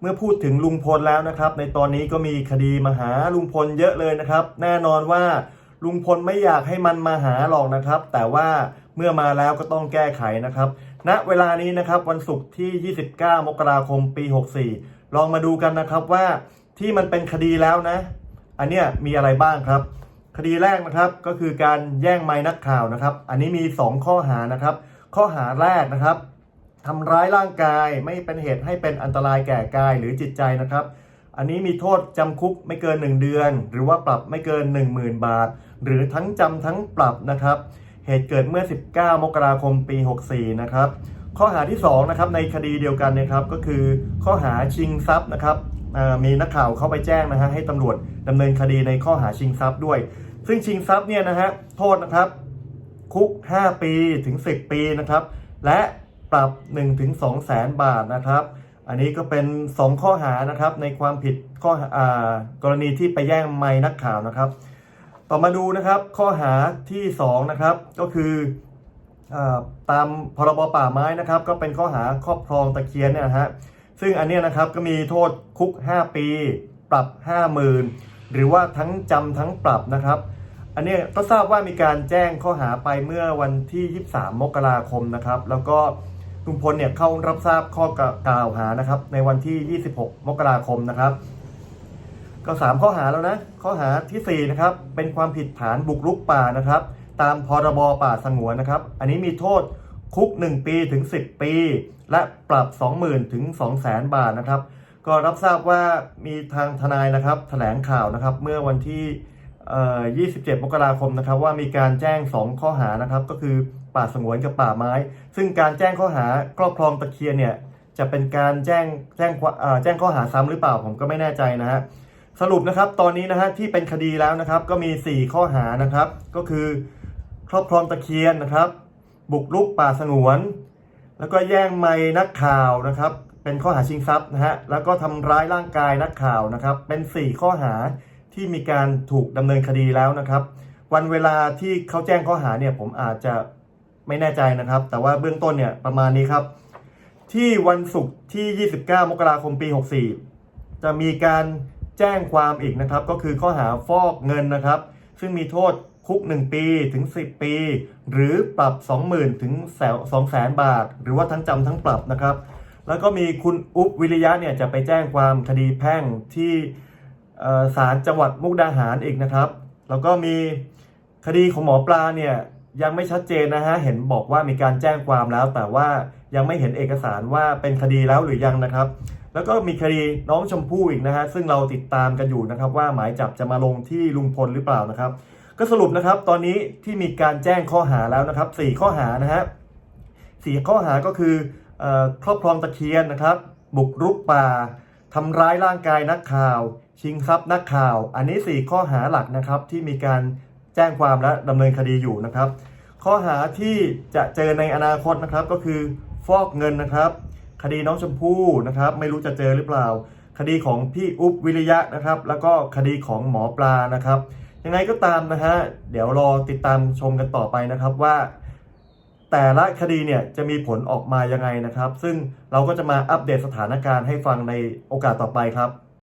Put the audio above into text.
เมื่อพูดถึงลุงพลแล้วนะครับ ในตอนนี้ก็มีคดีมาหาลุงพลเยอะเลยนะครับ แน่นอนว่าลุงพลไม่อยากให้มันมาหาหรอกนะครับ แต่ว่าเมื่อมาแล้วก็ต้องแก้ไขนะครับณเวลานี้นะครับวันศุกร์ที่ 29 มกราคมปี 64 ลองมาดูกันนะครับว่าที่มันเป็นคดีแล้วนะ อันเนี้ยมีอะไรบ้างครับ คดีแรกนะครับก็คือการแย่งไม้นักข่าวนะครับ อันนี้มี 2 ข้อหานะครับ ข้อหาแรกนะครับ ทำร้ายร่างกายไม่เป็นเหตุให้เป็นอันตรายแก่กายหรือจิตใจนะครับ อันนี้มีโทษจำคุกไม่เกิน 1 เดือน หรือว่าปรับไม่เกิน 10,000 บาท หรือทั้งจำทั้งปรับนะครับ เหตุเกิดเมื่อ 19 มกราคมปี 64 นะครับ ข้อหาที่2นะครับในคดีเดียวกันนะครับก็คือข้อหาชิงทรัพย์นะครับมีนักข่าวเข้าไปแจ้งนะฮะให้ตำรวจดำเนินคดีในข้อหาชิงทรัพย์ด้วย ซึ่งชิงทรัพย์เนี่ยนะฮะโทษนะครับคุก 5 ปีถึง 10 ปีนะครับ และ ปรับ1ถึง2แสนบาทนะครับ อันนี้ก็เป็น 2 ข้อหานะครับในความผิดข้ออกรณีที่ไปแย่งไม้นักข่าวนะครับ ต่อมาดูนะครับข้อหาที่2นะครับก็คืออตามพรบป่าไม้นะครับก็เป็นข้อหาครอบครองตะเคียนเนี่ยนะฮะซึ่งอันเนี้ยนะครับก็มีโทษคุก 5 ปี ปรับ 50,000 หรือว่าทั้งจำทั้งปรับนะครับ อันเนี้ยก็ทราบว่ามีการแจ้งข้อหาไปเมื่อวันที่ 23 มกราคมนะครับ แล้วก็ ลุงพลเนี่ยเข้ารับทราบข้อกล่าวหานะครับ ในวันที่ 26 มกราคมนะครับ ก็ 3 ข้อหาแล้วนะ ข้อหาทีสี่ 4 นะครับ เป็นความผิดฐานบุกรุกป่านะครับ ตามพรบป่าสงวนนะครับ อันนี้มีโทษคุก 1 ปีถึง 10 ปี และปรับ 20,000 ถึง 200,000 บาทนะครับ ก็รับทราบว่ามีทางทนายนะครับ แถลงข่าวนะครับ เมื่อวันที่ 27 มกราคมนะครับว่ามีการแจ้ง 2 ข้อหานะครับก็คือป่าสงวนกับป่าไม้ ซึ่งการแจ้งข้อหาครอบครองตะเคียนเนี่ยจะเป็นการแจ้งแจ้งแจ้งข้อหาซ้ำหรือเปล่าผมก็ไม่แน่ใจนะฮะสรุปนะครับตอนนี้นะฮะที่เป็นคดีแล้วนะครับก็มี 4 ข้อหานะครับ ก็คือครอบครองตะเคียนนะครับ บุกรุกป่าสงวน แล้วก็แย่งไม้นักข่าวนะครับ เป็นข้อหาชิงทรัพย์นะฮะแล้วก็ทำร้ายร่างกายนักข่าวนะครับ เป็น 4 ข้อหา ที่มีการถูกดำเนินคดีแล้วนะครับ วันเวลาที่เขาแจ้งข้อหาเนี่ยผมอาจจะไม่แน่ใจนะครับ แต่ว่าเบื้องต้นเนี่ยประมาณนี้ครับ ที่วันศุกร์ที่ 29 มกราคมปี 64 จะมีการแจ้งความอีกนะครับ ก็คือข้อหาฟอกเงินนะครับ ซึ่งมีโทษคุก 1 ปีถึง 10 ปี หรือปรับ 20,000 ถึง 200,000 บาท หรือว่าทั้งจำทั้งปรับนะครับ แล้วก็มีคุณอุ๊บวิริยะเนี่ยจะไปแจ้งความคดีแพ่งที่ ศาลจังหวัดมุกดาหารอีกนะครับ แล้วก็มีคดีของหมอปลาเนี่ยยังไม่ชัดเจนนะฮะ เห็นบอกว่ามีการแจ้งความแล้ว แต่ว่ายังไม่เห็นเอกสารว่าเป็นคดีแล้วหรือยังนะครับ แล้วก็มีคดีน้องชมพู่อีกนะฮะ ซึ่งเราติดตามกันอยู่นะครับ ว่าหมายจับจะมาลงที่ลุงพลหรือเปล่านะครับ ก็สรุปนะครับตอนนี้ที่มีการแจ้งข้อหาแล้วนะครับสี่ข้อหานะฮะสี่ข้อหาก็คือเอ่อครอบครองตะเคียนนะครับ บุกรุกป่าทำร้ายร่างกายนักข่าว ชิงทรัพย์นักข่าว อันนี้สี่ข้อหาหลักนะครับที่มีการแจ้งความและดำเนินคดีอยู่นะครับ ข้อหาที่จะเจอในอนาคตนะครับก็คือฟอกเงินนะครับ คดีน้องชมพู่นะครับ ไม่รู้จะเจอหรือเปล่า คดีของพี่อุ๊บวิริยะนะครับ แล้วก็คดีของหมอปลานะครับ ยังไงก็ตามนะฮะเดี๋ยวรอติดตามชมกันต่อไปนะครับว่า แต่ละคดีเนี่ยจะมีผลออกมายังไงนะครับ ซึ่งเราก็จะมาอัปเดตสถานการณ์ให้ฟังในโอกาสต่อไปครับ